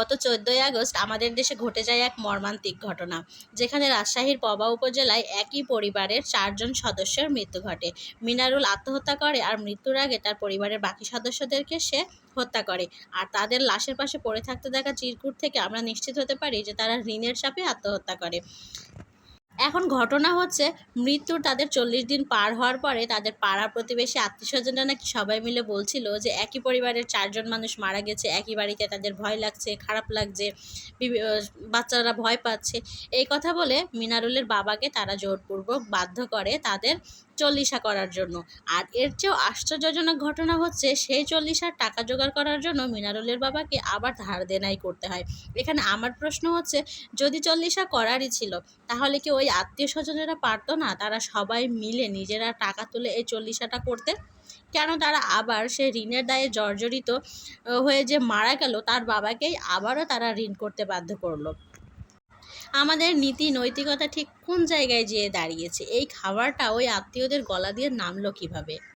গত চোদ্দোই আগস্ট আমাদের দেশে ঘটে যায় এক মর্মান্তিক ঘটনা, যেখানে রাজশাহীর পবা উপজেলায় একই পরিবারের চারজন সদস্যের মৃত্যু ঘটে। মিনারুল আত্মহত্যা করে আর মৃত্যুর আগে তার পরিবারের বাকি সদস্যদেরকে সে হত্যা করে। আর তাদের লাশের পাশে পড়ে থাকতে দেখা চিরকুট থেকে আমরা নিশ্চিত হতে পারি যে তারা ঋণের চাপে আত্মহত্যা করে। এখন ঘটনা হচ্ছে, মৃত্যুর তাদের চল্লিশ দিন পার হওয়ার পরে তাদের পাড়া প্রতিবেশী আত্মীয় স্বজনরা নাকি সবাই মিলে বলছিল যে একই পরিবারের চারজন মানুষ মারা গেছে, একই বাড়িতে তাদের ভয় লাগছে, খারাপ লাগছে বাচ্চারা ভয় পাচ্ছে। এই কথা বলে মিনারুলের বাবাকে তারা জোরপূর্বক বাধ্য করে তাদের চল্লিশা করার জন্য। আর এর চেয়েও আশ্চর্যজনক ঘটনা হচ্ছে, সেই চল্লিশার টাকা জোগাড় করার জন্য মিনারুলের বাবাকে আবার ধার দেনাই করতে হয়। এখানে আমার প্রশ্ন হচ্ছে, যদি চল্লিশা করারই ছিল, তাহলে কি ওই আত্মীয় স্বজনেরা পারতো না তারা সবাই মিলে নিজেরা টাকা তুলে এই চল্লিশাটা করতে? কেন তারা আবার সে ঋণের দায়ে জর্জরিত হয়ে যে মারা গেল, তার বাবাকেই আবারও তারা ঋণ করতে বাধ্য করল? আমাদের নীতি নৈতিকতা ঠিক কোন জায়গায় যেয়ে দাঁড়িয়েছে? এই খাবারটা ওই আত্মীয়দের গলা দিয়ে নামলো কীভাবে?